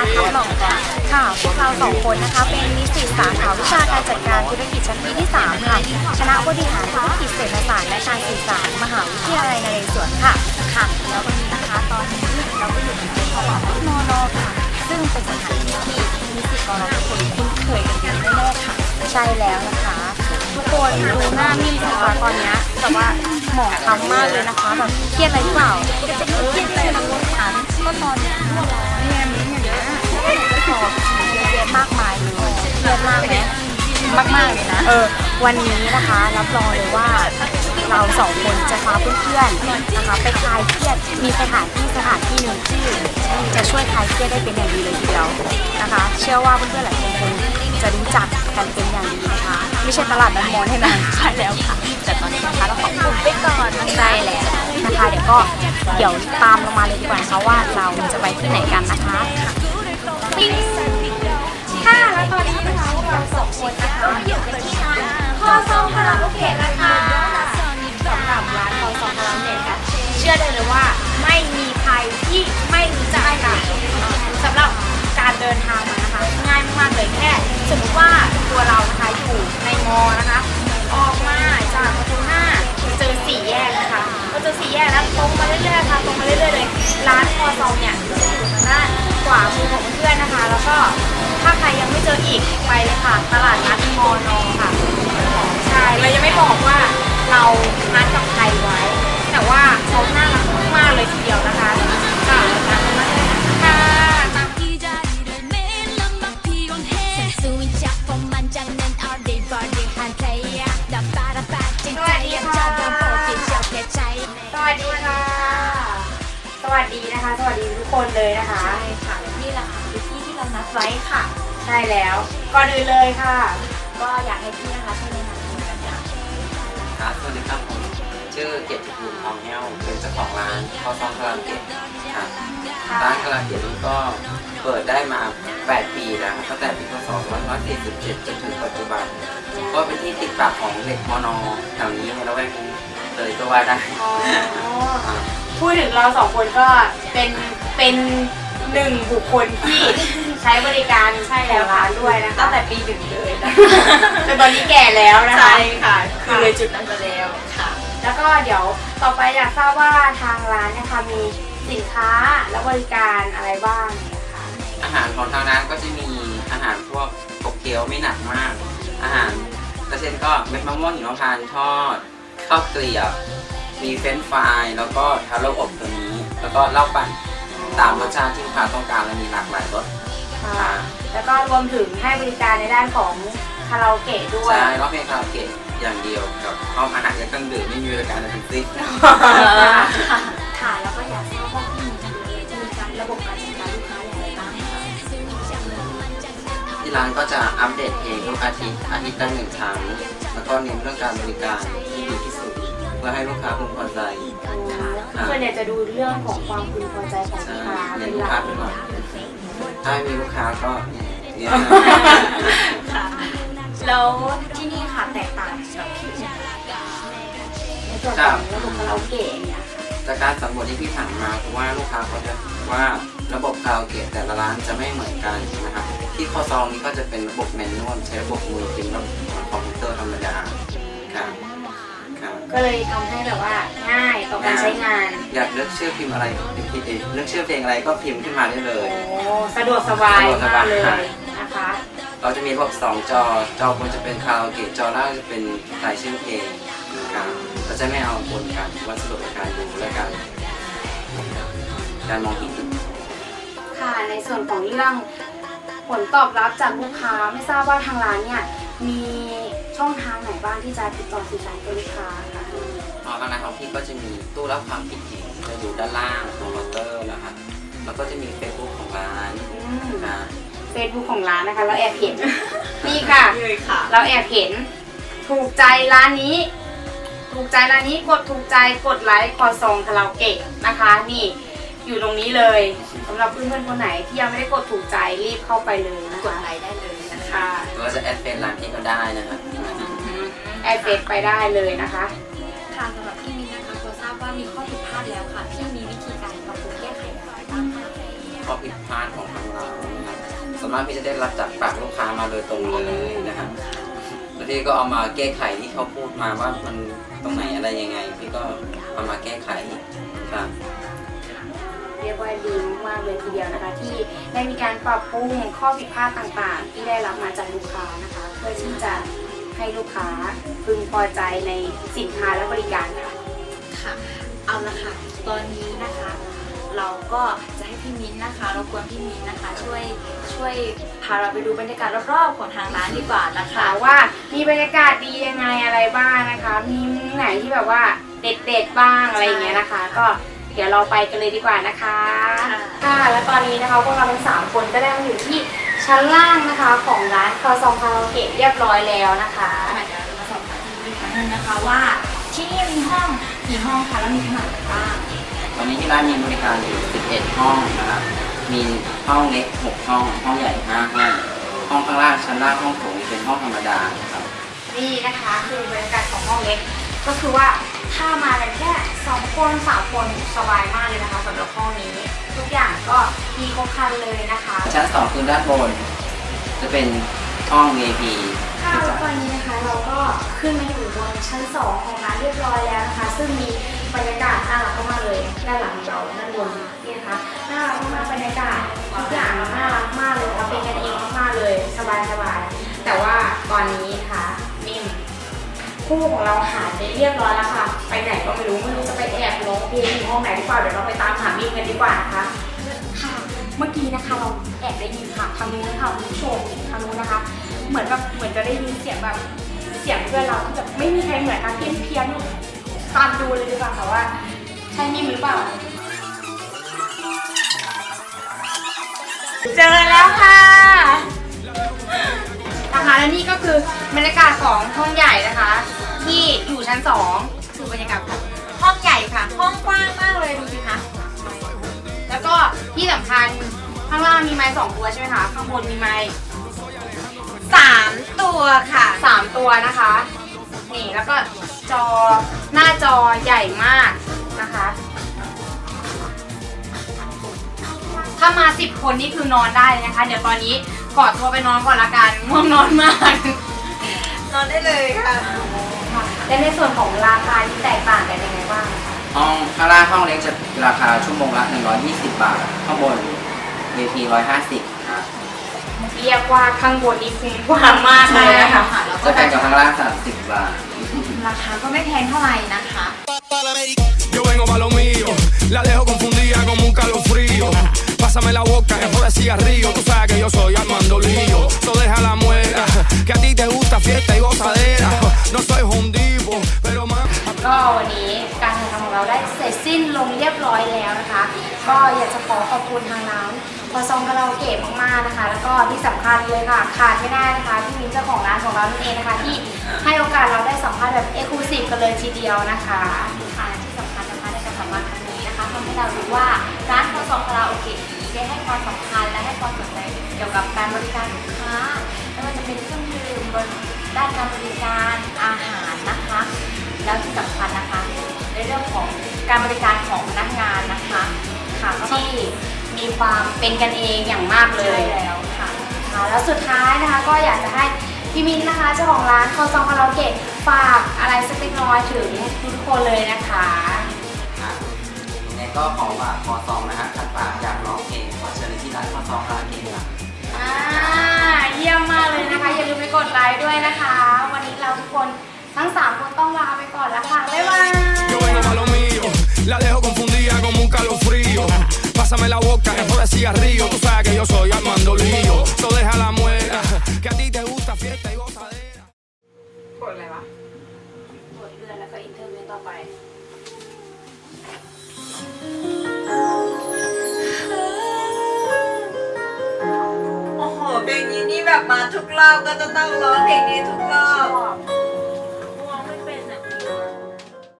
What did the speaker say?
ทับหนองค่ะค่ะ พวกเราสองคนนะคะ เป็นนิสิตสาขาวิชาการจัดการธุรกิจชั้นปีที่ 3 ค่ะ คณะบริหารธุรกิจเศรษฐศาสตร์และการสื่อสารมหาวิทยาลัยนเรศวรค่ะ ค่ะ แล้ววันนี้นะคะตอนนี้เราก็อยู่ที่ตลาดนอนค่ะ ซึ่งเป็นสถานที่ที่นิสิตของเราทุกคนคุ้นเคยกันดีแน่ๆค่ะ ใช่แล้วนะคะ ทุกคนดูหน้านิ่มสิคะตอนนี้แต่ว่าหมองคล้ำมากเลยนะคะแบบเครียดอะไรหรือเปล่าเครียดเลยนะถามก็ตอนนี้ เนี่ยมีอย่างเงี้ยสอบเยอะแยะมากมายเลยเครียดมากไหมมากมากๆเลยนะ เออ วันนี้นะคะ รับรองเลยว่าเราสองคนจะพาเพื่อนๆนะคะ ไปคลายเครียด มีสถานที่สถานที่หนึ่งที่จะช่วยคลายเครียดได้เป็นอย่างดีเลยทีเดียวนะคะ เชื่อว่าเพื่อนๆหลายคนคงจะรู้จักกันเป็นอย่างดีนะคะ ไม่ใช่ตลาดนัดมอญให้นะใช่แล้วค่ะ แต่ตอนนี้นะคะเราขอคุมไปก่อนใช่แล้ว นะคะเดี๋ยวก็เดี๋ยวตามเรามาเลยดีกว่านะคะว่าเราจะไปที่ไหนกันนะคะค่ะแล้วตอนนี้นะคะพวกเราสองคนนะคะอยู่กันที่ร้านคอซองคาราโอเกะนะคะสำหรับร้านคอซองคาราโอเกะนะเชื่อได้เลยว่าไม่มีใครที่ไม่รู้จักกันสำหรับการเดินทางมานะคะง่ายมากๆเลยแค่สมมติว่าตัวเรานะคะอยู่ในมอนะคะ คะพอเจอสี่แยกแล้วตรงมาเรื่อยๆค่ะตรงมาเรื่อยๆเลยร้านคอซองเนี่ยจะอยู่ทางด้านขวามือของเพื่อนนะคะ แล้วก็ถ้าใครยังไม่เจออีกไปเลยค่ะ ตลาดนัดมอนอค่ะใช่เรายังไม่บอกว่าเรา ดีนะคะ สวัสดีทุกคนเลยนะคะ ใช่ค่ะนี่แหละค่ะคือที่ที่เรานัดไว้ค่ะ ใช่แล้ว ก่อนอื่นเลยค่ะ ก็อยากให้พี่นะคะช่วยแนะนำตัวกันค่ะครับสวัสดีครับผมชื่อเกียรติภูมิทองแห้วเป็นเจ้าของร้านข้าวซองคาราโอเกะครับร้านคาราโอเกะนี้ก็เปิดได้มา 8 ปีแล้วครับตั้งแต่ปีพศ2547จนถึงปัจจุบัน ก็เป็นที่ติดปากของเด็กมอนอแถวนี้ในละแวกนี้เลยก็ว่าได้อ๋อครับ พูดถึงเราสองคนก็เป็นเป็นหนึ่งบุคคลที่ใช้บริการใช่แล้วร้านด้วยนะคะ ตั้งแต่ปีหนึ่งเลยนะจนตอนนี้แก่แล้วนะคะ ใช่ค่ะ คือเลยจุดนั้นมาแล้วค่ะ แล้วก็เดี๋ยวต่อไปอยากทราบว่าทางร้านนะคะมีสินค้าและบริการอะไรบ้างนะคะอาหารของทางร้านก็จะมีอาหารพวกกบเคี้ยวไม่หนักมาก อาหารกระเช่นก็เม็ดมะม่วงหิมพานต์ทอดข้าวเกลียบ มีเฟรนช์ฟรายแล้วก็ทาโร่อบตัวนี้ แล้วก็เหล้าปั่นตามรสชาติที่ลูกค้าต้องการและมีหลากหลายรสค่ะ แล้วก็รวมถึงให้บริการในด้านของคาราโอเกะด้วย ใช่ร้องเพลงคาราโอเกะอย่างเดียวกับพร้อมอาหารและเครื่องดื่มไม่มีบริการอะไรทั้งสิ้นค่ะแล้วก็อยากทราบว่าพี่มีการระบบการจัดการลูกค้าอย่างไรบ้างคะที่ร้านก็จะอัปเดตเพลงทุกอาทิตย์อาทิตย์ละหนึ่งครั้งแล้วก็เน้นเรื่องการบริการที่ดีที่สุด เพื่อให้ลูกค้าพึงพอใจส่วนใหญ่จะดูเรื่องของความพึงพอใจของลูใช่กค้าเน้เป็นนลูหกลัค้ากเป็นหลักถ้าไม่มีลูกค้าก็เนี่ยค่ะแล้วที่นี่ค่ะแตกต่างกับที่อื่นในส่วนของระบบคาราโอเกะอย่างเงี้ยค่ะจากการสำรวจที่พี่ถามมาคือว่าลูกค้าเขาจะว่าระบบคาราโอเกะแต่ละร้านจะไม่เหมือนกันนะครับที่ข้อซองนี้ก็จะเป็นระบบแมนนวลใช้ระบบมือพิมพ์ระบบคอมพิวเตอร์ธรรมดาครับครับ ก็เลยทำให้แบบว่าง่ายต่อการใช้งาน อยากเลือกชื่อพิมพ์อะไรพิมพ์ผิดเองเลือกชื่อเพลงอะไรก็พิมพ์ขึ้นมาได้เลย โอ้สะดวกสบายสะดวกสมาบากยเลยนะคะ เราจะมีระบบสองจอ จอบนจะเป็นคาราโอเกะ จอล่างจะเป็นรายชื่อเพลงนะครับเราจะไม่เอาบนกันวัสดุในการดูและการการมองเห็นค่ะในส่วนของเรื่องผลตอบรับจากลูกค้าไม่ทราบว่าทางร้านเนี่ยมีช่องทางไหนบ้างที่จะติดต่อสื่อสารกับลูกค้าค่ะ อ๋อทางร้านของพี่ก็จะมีตู้รับความคิดเห็นจะอยู่ด้านล่างของเคาน์เตอร์นะครับแล้วก็จะมีเฟซบุ๊กของร้านอืมนะเฟซบุ๊กของร้านนะคะเราแอบเห็น นี่ค่ะเลยค่ะ เราแอบเห็น ถูกใจร้านนี้ ถูกใจร้านนี้กดถูกใจกดไลค์คอซองคาราโอเกะนะคะ นี่อยู่ตรงนี้เลยสำหรับเพื่อนๆคนไหนที่ยังไม่ได้กดถูกใจรีบเข้าไปเลยนะกดคะไลค์ได้เลยนะคะค่ะก็จะแอดเฟซร้านพี่ก็ได้นะครับ แอดเฟซไปได้เลยนะคะค่ะ ขอย่างไรบ้างคะข้อผิดพลาดของทางเราส่วนมากพี่จะได้รับจากปากลูกค้ามาโดยตรงเลยนะครับแล้วพี่ก็เอามาแก้ไขที่เขาพูดมาว่ามันตรงไหนอะไรยังไง พี่ก็เอามาแก้ไขครับเรียกว่าดีมากๆเลยทีเดียวนะคะ ที่ได้มีการปรับปรุงข้อผิดพลาดต่างๆ ที่ได้รับมาจากลูกค้านะคะ เพื่อที่จะให้ลูกค้าพึงพอใจในสินค้าและบริการค่ะค่ะ เอาละค่ะ ตอนนี้นะคะ เราก็จะให้พี่มิ้นท์นะคะรบกวนพี่มิ้นท์นะคะ ช่วยช่วยพาเราไปดูบรรยากาศรอบๆของทางร้านดีกว่านะคะค่ะว่ามีบรรยากาศดียังไงอะไรบ้างนะคะ มีมุมไหนที่แบบว่าเด็ดๆบ้างอะไรอย่างเงี้ยนะคะ ก็เดี๋ยวเราไปกันเลยดีกว่านะคะค่ะค่ะและตอนนี้นะคะพวกเราทั้งสามคนก็ได้มาอยู่ที่ชั้นล่างนะคะของร้านคาซองคาราโอเกะเรียบร้อยแล้วนะคะค่ะเดี๋ยวเรามาสอบถามพี่มิ้นท์อีกครั้งหนึงนะคะว่าที่นี่มีห้องกี่ห้องคะแล้วมีขนาดไหนบ้าง ตอนนี้ที่ร้านมีบริการอยู่ 11 ห้องนะครับมีห้องเล็ก 6 ห้อง ห้องใหญ่ 5 ห้อง ห้องข้างล่างชั้นล่างห้องโถงเป็นห้องธรรมดาครับ นี่นะคะคือบรรยากาศของห้องเล็ก ก็คือว่าถ้ามากันแค่สองคนสามคนสบายมากเลยนะคะสำหรับห้องนี้ ทุกอย่างก็มีครบครันเลยนะคะ ชั้น 2 คือด้านบน จะเป็นห้อง VIP ค่ะแล้วตอนนี้นะคะเราก็ขึ้นมาอยู่บนชั้น 2 ของร้านเรียบร้อยแล้วนะคะ ซึ่งมีบรรยากาศน่ารักมากเลยด้านหลังเราด้านบนนี่นะคะน่ารักมากบรรยากาศทุกอย่างน่ารักมากเลยค่ะเป็นกันเองมากๆเลยสบายๆแต่ว่าตอนนี้ค่ะมิมคู่ของเราหายไปเรียบร้อยแล้วค่ะ ไปไหนก็ไม่รู้ไม่รู้จะไปแอบร้องเพลงอยู่ห้องไหนดีกว่าเดี๋ยวเราไปตามหามิมกันดีกว่านะคะค่ะ เมื่อกี้นะคะเราแอบได้ยินค่ะทางนู้นค่ะคุณผู้ชมทางนู้นนะคะ เหมือนแบบเหมือนจะได้ยินเสียงแบบเสียงเพื่อนเราที่แบบไม่มีใครเหมือนค่ะเพี้ยนเพี้ยนตามดูเลยดีกว่าค่ะว่าใช่มิมหรือเปล่า เจอแล้วค่ะนะคะและนี่ก็คือบรรยากาศของห้องใหญ่นะคะ ที่อยู่ชั้นสองคือบรรยากาศของห้องใหญ่ค่ะ ห้องกว้างมากเลยดูสิคะแล้วก็ที่สำคัญข้างล่างมีไม้สองตัวใช่ไหมคะข้างบนมีไม้ ตัวค่ะ สามตัวนะคะ นี่แล้วก็จอหน้าจอใหญ่มากนะคะ ถ้ามาสิบคนนี่คือนอนได้เลยนะคะ เดี๋ยวตอนนี้ขอตัวไปนอนก่อนละกันง่วงนอนมาก นอนได้เลยค่ะค่ะ และในส่วนของราคาที่แตกต่างกันยังไงบ้างคะห้องข้างล่างห้องเล็กจะราคาชั่วโมงละ 120 บาท ข้างบน VIP 150ครับ เรียกว่าข้างบนนี้คุ้มกว่ามากเลยนะคะแล้วก็จะเป็นกับข้างล่าง30 บาท ราคาก็ไม่แพงเท่าไหร่นะคะ Yo vengo pa' lo mío, la dejo confundida como un calofrío. Pásame la boca, es por el cigarrillo. Tú sabes que yo soy Armando Lío. So deja la muela, que a ti te gusta fiesta y gozadera. No soy เราได้เสร็จสิ้นลงเรียบร้อยแล้วนะคะ ก็อยากจะขอขอบคุณทางร้านพอซองคาราโอเกะมากๆนะคะ แล้วก็ที่สำคัญเลยค่ะขาดไม่ได้นะคะที่มินเจ้าของร้านของเรานั่นเองนะคะ ที่ให้โอกาสเราได้สัมภาษณ์แบบเอ็กซ์คลูซีฟกันเลยทีเดียวนะคะค่ะที่สำคัญนะคะในการสัมภาษณ์ครั้งนี้นะคะทำให้เรารู้ว่าร้านคอซองคาราโอเกะได้ให้ความสำคัญและให้ความสนใจเกี่ยวกับการบริการลูกค้าไม่ว่าจะเป็นเครื่องดื่มบนด้านการบริการอาหารนะคะ แล้วที่สำคัญนะคะในเรื่องของ การบริการของพนักงานนะคะค่ะก็ต้องที่มีความเป็นกันเองอย่างมากเลใช่ยแล้วค่ะ ค่ะแล้วสุดท้ายนะคะก็อยากจะให้พี่มินนะคะเจ้าของร้านคอซองคาราโอเกะฝากอะไรสักเล็กน้อยถึงทุกคนเลยนะคะ ครับยังไงก็ขอฝากคอซองนะฮะขัดปากอยากร้องเพลงขอเชิญที่ร้านคอซองคาราโอเกะครับ อ่าเยี่ยมมากเลยนะคะ อย่าลืมไปกดไลค์ด้วยนะคะ วันนี้เราทุกคนทั้ง 3 คนต้องลาไปก่อนแล้วค่ะ บ๊ายบาย la dejo confundida como un calofrío. Pásame la boca, es por el cigarrillo. Tú sabes que yo soy Armando Lío. So deja la muela, que a ti te gusta fiesta y gozadera. กดอะไรวะ กดเลื่อนแล้วก็อินเทอร์เน็ตต่อไป โอ้โหเพลงนี้นี่แบบมาทุกรอบก็จะต้องร้องเพลงนี้ทุกรอบ บ